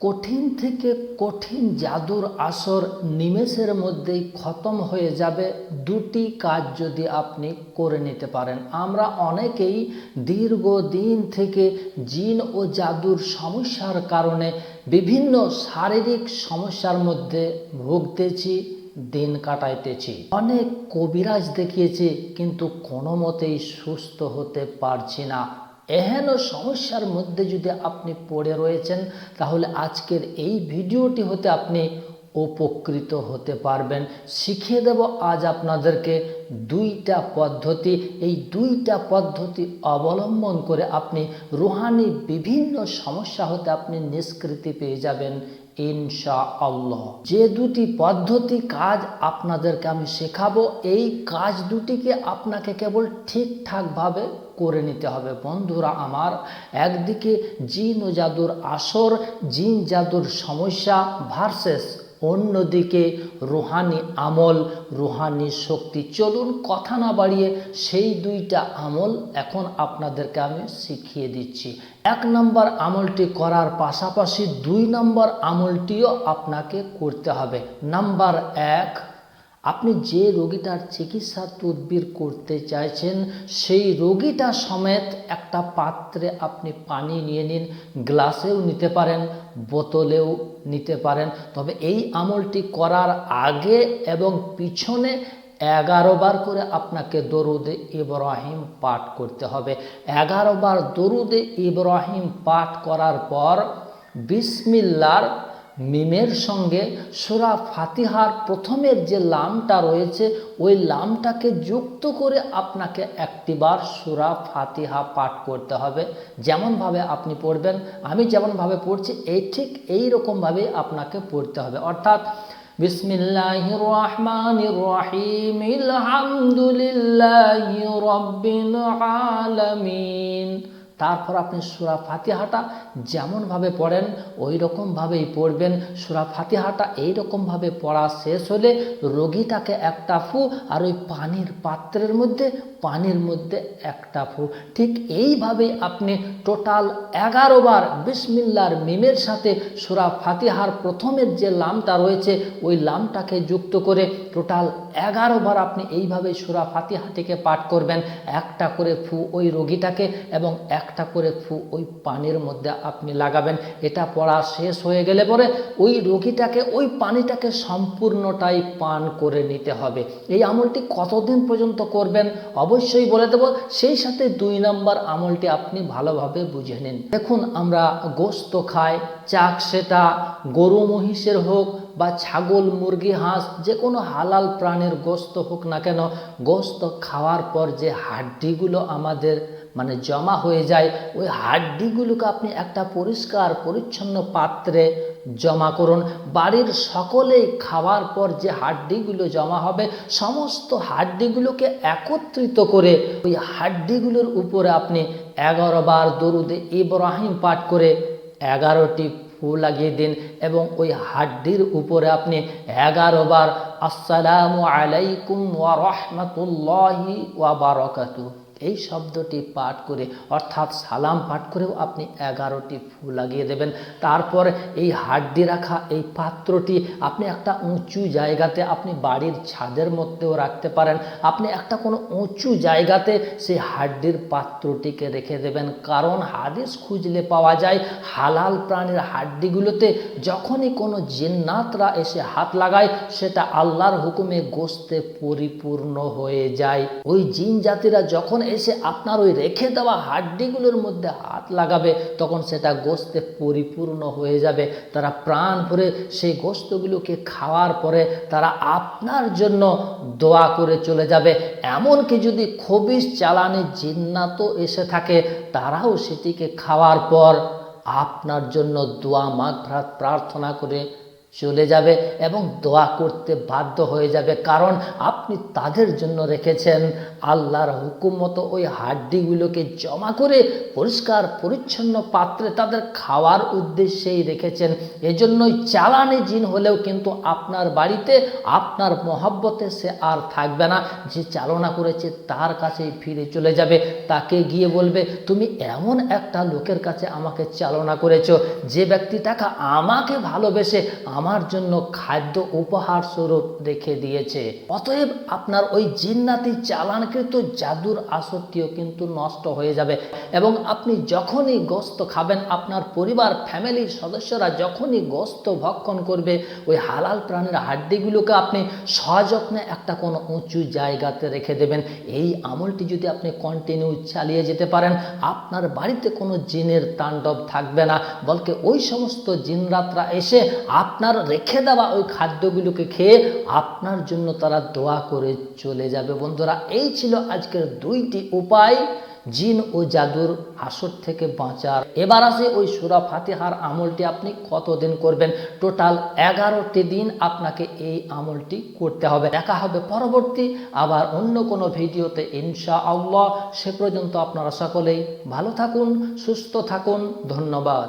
কঠিন থেকে কঠিন জাদুর আসর নিমেষের মধ্যেই খতম হয়ে যাবে দুটি কাজ যদি আপনি করে নিতে পারেন। আমরা অনেকেই দীর্ঘদিন থেকে জিন ও জাদুর সমস্যার কারণে বিভিন্ন শারীরিক সমস্যার মধ্যে ভুগতেছি, দিন কাটাইতেছি। অনেক কবিরাজ দেখিয়েছে, কিন্তু কোনো মতেই সুস্থ হতে পারছি না। এহেন সমস্যার মধ্যে যদি আপনি পড়ে রয়েছেন, তাহলে আজকের এই ভিডিওটি হতে আপনি উপকৃত হতে পারবেন। শিখিয়ে দেব আজ আপনাদেরকে দুইটা পদ্ধতি। এই দুইটা পদ্ধতি অবলম্বন করে আপনি রুহানি বিভিন্ন সমস্যা হতে আপনি নিষ্কৃতি পেয়ে যাবেন ইনশা আল্লাহ যে দুটি পদ্ধতি কাজ আপনাদেরকে আমি শেখাবো, এই কাজ দুটিকে আপনাকে কেবল ঠিকঠাকভাবে করে নিতে হবে। বন্ধুরা, আমার একদিকে জিন ও জাদুর আসর, জিন জাদুর সমস্যা ভার্সেস অন্যদিকে রুহানি আমল, রুহানি শক্তি। চলুন কথা না বাড়িয়ে সেই দুইটা আমল এখন আপনাদেরকে আমি শিখিয়ে দিচ্ছি। এক নম্বর আমলটি করার পাশাপাশি দুই নম্বর আমলটিও আপনাকে করতে হবে। নাম্বার এক আপনি যে রোগীটার চিকিৎসা তদবির করতে চাইছেন, সেই রোগীটা সমেত একটা পাত্রে আপনি পানি নিয়ে নিন, গ্লাসেও নিতে পারেন, বোতলেও নিতে পারেন। তবে এই আমলটি করার আগে এবং পিছনে এগারো বার করে আপনাকে দরুদে ইব্রাহিম পাঠ করতে হবে। এগারো বার দরুদে ইব্রাহিম পাঠ করার পর বিসমিল্লার মিমের সঙ্গে সুরা ফাতিহার প্রথমের যে লামটা রয়েছে, ওই লামটাকে যুক্ত করে আপনাকে একটিবার সুরা ফাতিহা পাঠ করতে হবে। যেমনভাবে আপনি পড়বেন, আমি যেমনভাবে পড়ছি, এই ঠিক এই রকমভাবে আপনাকে পড়তে হবে। অর্থাৎ, বিসমিল্লাহির রহমানির রহিম আলহামদুলিল্লাহি রাব্বিল আলামিন। তারপর আপনি সুরা ফাতিহাটা যেমনভাবে পড়েন ওই রকমভাবেই পড়বেন। সুরা ফাতিহাটা এই রকমভাবে পড়া শেষ হলে রোগীটাকে একটা ফু আর ওই পানির পাত্রের মধ্যে, পানির মধ্যে একটা ফু। ঠিক এইভাবেই আপনি টোটাল এগারো বার বিসমিল্লার মিমের সাথে সুরা ফাতিহার প্রথমের যে লামটা রয়েছে, ওই লামটাকে যুক্ত করে টোটাল এগারো বার আপনি এইভাবে সুরা ফাতিহাটিকে পাঠ করবেন। একটা করে ফু ওই রোগীটাকে এবং একটা করে ফু ওই পানির মধ্যে আপনি লাগাবেন। এটা পড়া শেষ হয়ে গেলে পরে ওই রোগীটাকে ওই পানিটাকে সম্পূর্ণটাই পান করে নিতে হবে। এই আমলটি কতদিন পর্যন্ত করবেন? অবশ্যই বলে দেব, সেই সাথে দুই নম্বর আমলটি আপনি ভালোভাবে বুঝে নিন। দেখুন, আমরা গোস্ত খাই, চাক সেটা, গরু মহিষের হোক বা ছাগল, মুরগি, হাঁস যে কোনো হালাল প্রাণীর গোস্ত হোক না কেন, গোস্ত খাওয়ার পর যে হাড্ডিগুলো আমাদের মানে জমা হয়ে যায়, ওই হাড্ডিগুলোকে আপনি একটা পরিষ্কার, পরিচ্ছন্ন পাত্রে জমা করুন। বাড়ির সকলেই খাওয়ার পর যে হাড্ডিগুলো জমা হবে, সমস্ত হাড্ডিগুলোকে একত্রিত করে ওই হাড্ডিগুলোর উপরে আপনি এগারো বার দরুদে ইব্রাহিম পাঠ করে এগারোটি ফু লাগিয়ে দিন এবং ওই হাড্ডির উপরে আপনি এগারো বার আসসালামু আলাইকুম ওয়া রহমতুল্লাহি ওয়া বারাকাতু এই শব্দটি পাঠ করে, অর্থাৎ সালাম পাঠ করেও আপনি এগারোটি ফু লাগিয়ে দেবেন। তারপর এই হাড্ডি রাখা এই পাত্রটি আপনি একটা উঁচু জায়গাতে আপনি বাড়ির ছাদের মধ্যেও রাখতে পারেন। আপনি একটা কোনো উঁচু জায়গাতে সেই হাড্ডির পাত্রটিকে রেখে দেবেন। কারণ হাদিস খুঁজলে পাওয়া যায়, হালাল প্রাণীর হাড্ডিগুলোতে যখনই কোনো জিন্নাতরা এসে হাত লাগায়, সেটা আল্লাহর হুকুমে গোস্তে পরিপূর্ণ হয়ে যায়। ওই জিন জাতিরা যখন এসে আপনার ওই রেখে দেওয়া হাড্ডিগুলোর মধ্যে হাত লাগাবে, তখন সেটা গোস্তে পরিপূর্ণ হয়ে যাবে। তারা প্রাণ ভরে সেই গোস্তগুলোকে খাওয়ার পরে তারা আপনার জন্য দোয়া করে চলে যাবে। এমনকি যদি খবিস চালানি জিন্নাতও এসে থাকে, তারাও সেটিকে খাওয়ার পর আপনার জন্য দোয়া মাঘ্রাত প্রার্থনা করে চলে যাবে এবং দোয়া করতে বাধ্য হয়ে যাবে। কারণ আপনি তাদের জন্য রেখেছেন। আল্লাহর হুকুম মতো ওই হাড্ডিগুলোকে জমা করে পরিষ্কার, পরিচ্ছন্ন পাত্রে তাদের খাওয়ার উদ্দেশ্যেই রেখেছেন। এজন্যই চালানি জিন হলেও কিন্তু আপনার বাড়িতে আপনার মহাব্বতে সে আর থাকবে না। যে চালনা করেছে তার কাছেই ফিরে চলে যাবে। তাকে গিয়ে বলবে, তুমি এমন একটা লোকের কাছে আমাকে চালনা করেছ। যে ব্যক্তি টাকা আমাকে ভালোবেসে আমার জন্য খাদ্য উপহার স্বরূপ রেখে দিয়েছে। অতএব আপনার ওই জিন্নাতি চালানকৃত জাদুর আসক্তিও কিন্তু নষ্ট হয়ে যাবে এবং আপনি যখনই গোস্ত খাবেন, আপনার পরিবার, ফ্যামিলির সদস্যরা যখনই গোস্ত ভক্ষণ করবে, ওই হালাল প্রাণীর হাড্ডিগুলোকে আপনি সযত্নে একটা কোনো উঁচু জায়গাতে রেখে দেবেন। এই আমলটি যদি আপনি কন্টিনিউ চালিয়ে যেতে পারেন, আপনার বাড়িতে কোনো জিনের তাণ্ডব থাকবে না, বলকে ওই সমস্ত জিনরাতরা এসে আপনার রেখে দেওয়া ওই খাদ্যগুলোকে খেয়ে আপনার জন্য তারা দোয়া করে চলে যাবে। বন্ধুরা, এই ছিল আজকের দুইটি উপায় জিন ও জাদুর আসর থেকে বাঁচার। এবার আসে ওই সুরা ফাতিহার আমলটি আপনি কতদিন করবেন? টোটাল এগারোটি দিন আপনাকে এই আমলটি করতে হবে। দেখা হবে পরবর্তী আবার অন্য কোনো ভিডিওতে ইনশা আল্লাহ সে পর্যন্ত আপনারা সকলেই ভালো থাকুন, সুস্থ থাকুন। ধন্যবাদ।